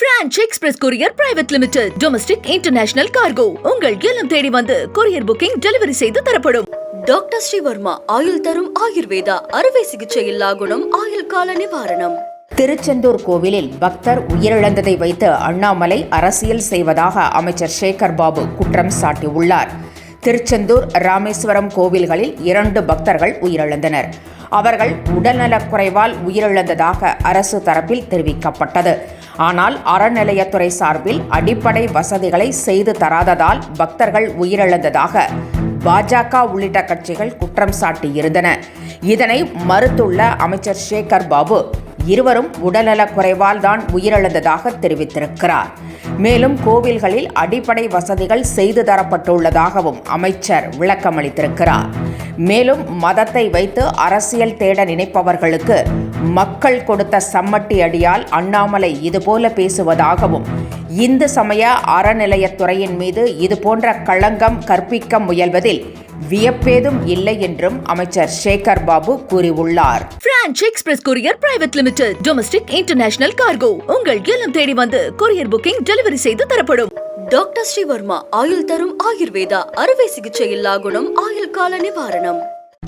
Franch express courier private limited domestic international cargo உங்கள் இல்லம் தேடி வந்து கொரியர் புக்கிங் டெலிவரி செய்து தரப்படும். டாக்டர் ஸ்ரீவர்மா ஆயுள் தரும் ஆயுர்வேதா அறுவை சிகிச்சை இல்லா குணம் ஆயுள் கால நிவாரணம். திருச்செந்தூர் கோவிலில் பக்தர் உயிரிழந்ததை வைத்து அண்ணாமலை அரசியல் செய்வதாக அமைச்சர் சேகர் பாபு குற்றம் சாட்டியுள்ளார். திருச்செந்தூர் ராமேஸ்வரம் கோவில்களில் இரண்டு பக்தர்கள் உயிரிழந்தனர். அவர்கள் உடல்நலக் குறைவால் உயிரிழந்ததாக அரசு தரப்பில் தெரிவிக்கப்பட்டது. ஆனால் அறநிலையத்துறை சார்பில் அடிப்படை வசதிகளை செய்து தராததால் பக்தர்கள் உயிரிழந்ததாக பாஜக உள்ளிட்ட கட்சிகள் குற்றம் சாட்டியிருந்தன. இதனை மறுத்துள்ள அமைச்சர் சேகர் பாபு இருவரும் உடல்நலக் குறைவால் தான் உயிரிழந்ததாக தெரிவித்திருக்கிறார். மேலும் கோவில்களில் அடிப்படை வசதிகள் செய்து தரப்பட்டுள்ளதாகவும் அமைச்சர் விளக்கமளித்திருக்கிறார். மேலும் மதத்தை வைத்து அரசியல் தேட நினைப்பவர்களுக்கு மக்கள் கொடுத்த சம்மட்டி அடியால் அண்ணாமலை இதுபோல பேசுவதாகவும் இந்து சமய அறநிலையத்துறையின் மீது இதுபோன்ற களங்கம் கற்பிக்க முயல்வதில் வியப்பேதும் இல்லை என்றும் அமைச்சர் சேகர் பாபு கூறியுள்ளார். Franch express courier private limited domestic international cargo உங்கள் இல்லம் தேடி வந்து கொரியர் புக்கிங் டெலிவரி செய்து தரப்படும். டாக்டர் ஸ்ரீவர்மா ஆயுள் தரும் ஆயுர்வேதா அறுவை சிகிச்சை இல்லா குணம் ஆயுள் கால நிவாரணம்.